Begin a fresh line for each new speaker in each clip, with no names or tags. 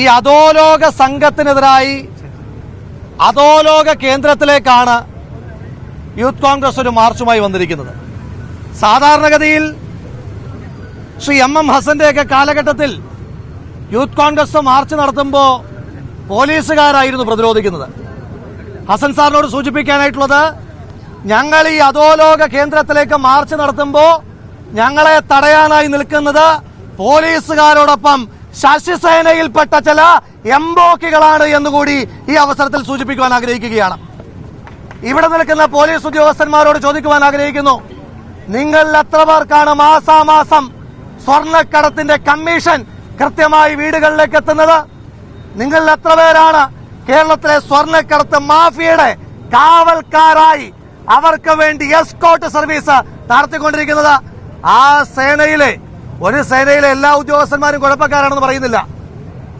ഈ അധോലോക സംഘത്തിനെതിരായി അധോലോക കേന്ദ്രത്തിലേക്കാണ് യൂത്ത് കോൺഗ്രസ് ഒരു മാർച്ചുമായി വന്നിരിക്കുന്നത്. സാധാരണഗതിയിൽ ശ്രീ എം എം ഹസന്റെയൊക്കെ കാലഘട്ടത്തിൽ യൂത്ത് കോൺഗ്രസ് മാർച്ച് നടത്തുമ്പോൾ പോലീസുകാരായിരുന്നു പ്രതിരോധിക്കുന്നത്. ഹസൻ സാറിനോട് സൂചിപ്പിക്കാനായിട്ടുള്ളത് ഞങ്ങൾ ഈ അധോലോക കേന്ദ്രത്തിലേക്ക് മാർച്ച് നടത്തുമ്പോൾ ഞങ്ങളെ തടയാനായി നിൽക്കുന്നത് പോലീസുകാരോടൊപ്പം ശശിസേനയിൽപ്പെട്ട ചില എംബോക്കികളാണ് എന്നുകൂടി ഈ അവസരത്തിൽ സൂചിപ്പിക്കുവാൻ ആഗ്രഹിക്കുകയാണ്. ഇവിടെ നിൽക്കുന്ന പോലീസ് ഉദ്യോഗസ്ഥന്മാരോട് ചോദിക്കുവാൻ ആഗ്രഹിക്കുന്നു. നിങ്ങൾ എത്ര പേർക്കാണ് മാസാമാസം സ്വർണക്കടത്തിന്റെ കമ്മീഷൻ കൃത്യമായി വീടുകളിലേക്ക് എത്തുന്നത്? നിങ്ങൾ എത്ര പേരാണ് കേരളത്തിലെ സ്വർണക്കടത്ത് മാഫിയയുടെ കാവൽക്കാരായി അവർക്ക് വേണ്ടി എസ്കോട്ട് സർവീസ് നടത്തിക്കൊണ്ടിരിക്കുന്നത്? ആ സേനയിലെ ഒരു സേനയിലെ എല്ലാ ഉദ്യോഗസ്ഥന്മാരും കുഴപ്പക്കാരാണെന്ന് പറയുന്നില്ല.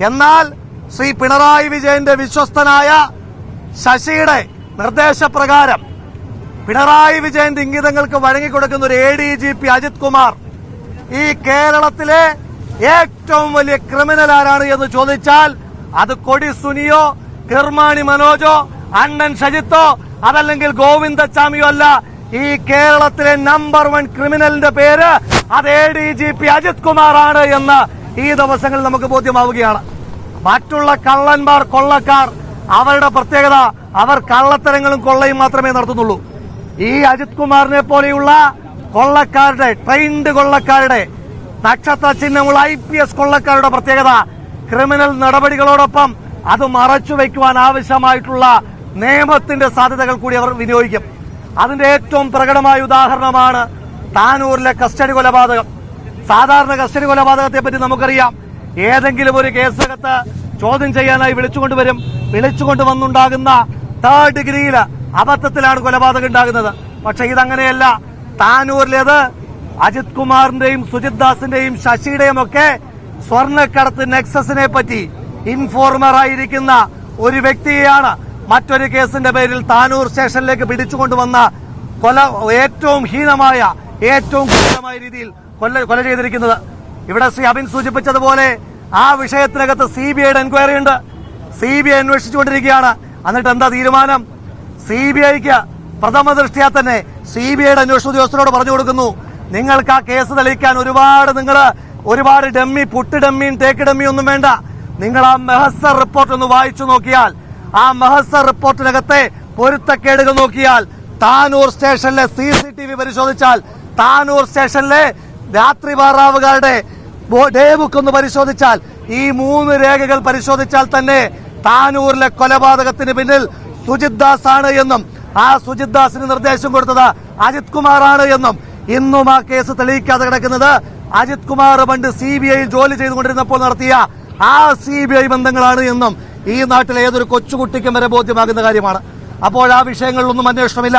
എന്നാൽ ശ്രീ പിണറായി വിജയന്റെ വിശ്വസ്തനായ ശശിയുടെ നിർദ്ദേശപ്രകാരം പിണറായി വിജയന്റെ ഇംഗിതങ്ങൾക്ക് വഴങ്ങിക്കൊടുക്കുന്ന ഒരു A D G P Ajith Kumar ഈ കേരളത്തിലെ ഏറ്റവും വലിയ ക്രിമിനൽ ആരാണ് എന്ന് ചോദിച്ചാൽ അത് കൊടി സുനിയോ കിർമാണി മനോജോ അണ്ണൻ ഷജിത്തോ അതല്ലെങ്കിൽ ഗോവിന്ദച്ചാമിയോ അല്ല. ഈ കേരളത്തിലെ നമ്പർ വൺ ക്രിമിനലിന്റെ പേര് അത് ഡി ജി പി അജിത് കുമാറാണ് എന്ന് ഈ ദിവസങ്ങളിൽ നമുക്ക് ബോധ്യമാവുകയാണ്. മറ്റുള്ള കള്ളന്മാർ കൊള്ളക്കാർ അവരുടെ പ്രത്യേകത അവർ കള്ളത്തരങ്ങളും കൊള്ളയും മാത്രമേ നടത്തുന്നുള്ളൂ. ഈ അജിത് കുമാറിനെ പോലെയുള്ള കൊള്ളക്കാരുടെ ട്രെയിൻഡ് കൊള്ളക്കാരുടെ നക്ഷത്ര ചിഹ്നമുള്ള ഐ പി എസ് കൊള്ളക്കാരുടെ പ്രത്യേകത ക്രിമിനൽ നടപടികളോടൊപ്പം അത് മറച്ചു വയ്ക്കുവാൻ ആവശ്യമായിട്ടുള്ള നിയമത്തിന്റെ സാധ്യതകൾ കൂടി അവർ വിനിയോഗിക്കും. അതിന്റെ ഏറ്റവും പ്രകടമായ ഉദാഹരണമാണ് താനൂരിലെ കസ്റ്റഡി കൊലപാതകം. സാധാരണ കസ്റ്റഡി കൊലപാതകത്തെ പറ്റി നമുക്കറിയാം. ഏതെങ്കിലും ഒരു കേസകത്ത് ചോദ്യം ചെയ്യാനായി വിളിച്ചുകൊണ്ടുവരും. വിളിച്ചുകൊണ്ട് വന്നുണ്ടാകുന്ന തേർഡ് ഡിഗ്രിയിൽ അബദ്ധത്തിലാണ് കൊലപാതകം ഉണ്ടാകുന്നത്. പക്ഷെ ഇതങ്ങനെയല്ല. താനൂരിലേത് അജിത് കുമാറിന്റെയും സുജിത് ദാസിന്റെയും ശശിയുടെയും ഒക്കെ സ്വർണക്കടത്ത് നെക്സസിനെ പറ്റി ഇൻഫോർമർ ആയിരിക്കുന്ന ഒരു വ്യക്തിയെയാണ് മറ്റൊരു കേസിന്റെ പേരിൽ താനൂർ സ്റ്റേഷനിലേക്ക് പിടിച്ചുകൊണ്ടുവന്ന കൊല ഏറ്റവും ഹീനമായ ഏറ്റവും ക്രൂരമായ രീതിയിൽ കൊല്ല കൊല ചെയ്തിരിക്കുന്നത്. ഇവിടെ ശ്രീ അബിൻ സൂചിപ്പിച്ചതുപോലെ ആ വിഷയത്തിനകത്ത് സി ബി ഐയുടെ എൻക്വയറി ഉണ്ട്. സി ബി ഐ അന്വേഷിച്ചുകൊണ്ടിരിക്കുകയാണ്. എന്നിട്ട് എന്താ തീരുമാനം? സി ബി ഐക്ക് പ്രഥമ ദൃഷ്ടിയാ തന്നെ സി ബി ഐയുടെ അന്വേഷണ ഉദ്യോഗസ്ഥരോട് പറഞ്ഞു കൊടുക്കുന്നു. നിങ്ങൾക്ക് ആ കേസ് തെളിയിക്കാൻ ഒരുപാട് നിങ്ങൾ ഒരുപാട് ഡമ്മി പുട്ട് ഡമ്മിയും തേക്ക് ഡമ്മിയും ഒന്നും വേണ്ട. നിങ്ങൾ ആ മെഹസർ റിപ്പോർട്ട് ഒന്ന് വായിച്ചു നോക്കിയാൽ ആ മെഹസർ റിപ്പോർട്ടിനകത്തെ പൊരുത്തക്കേടുകൾ നോക്കിയാൽ താനൂർ സ്റ്റേഷനിലെ സി സി ടി വി പരിശോധിച്ചാൽ താനൂർ സ്റ്റേഷനിലെ രാത്രി പാറാവുകാരുടെ ഡേ ബുക്ക് ഒന്ന് പരിശോധിച്ചാൽ ഈ മൂന്ന് രേഖകൾ പരിശോധിച്ചാൽ തന്നെ താനൂരിലെ കൊലപാതകത്തിന് പിന്നിൽ സുജിത് ദാസ് ആണ് എന്നും ആ സുജിത് ദാസിന് നിർദ്ദേശം കൊടുത്തത് അജിത് കുമാർ ആണ് എന്നും ഇന്നും ആ കേസ് തെളിയിക്കാതെ കിടക്കുന്നത്. അജിത് കുമാർ പണ്ട് സി ബി ഐ ജോലി ചെയ്തുകൊണ്ടിരുന്നപ്പോൾ നടത്തിയ ആ സി ബി ഐ ബന്ധങ്ങളാണ് എന്നും ഈ നാട്ടിലെ ഏതൊരു കൊച്ചുകുട്ടിക്കും വരെ ബോധ്യമാകുന്ന കാര്യമാണ്. അപ്പോൾ ആ വിഷയങ്ങളിലൊന്നും അന്വേഷണമില്ല.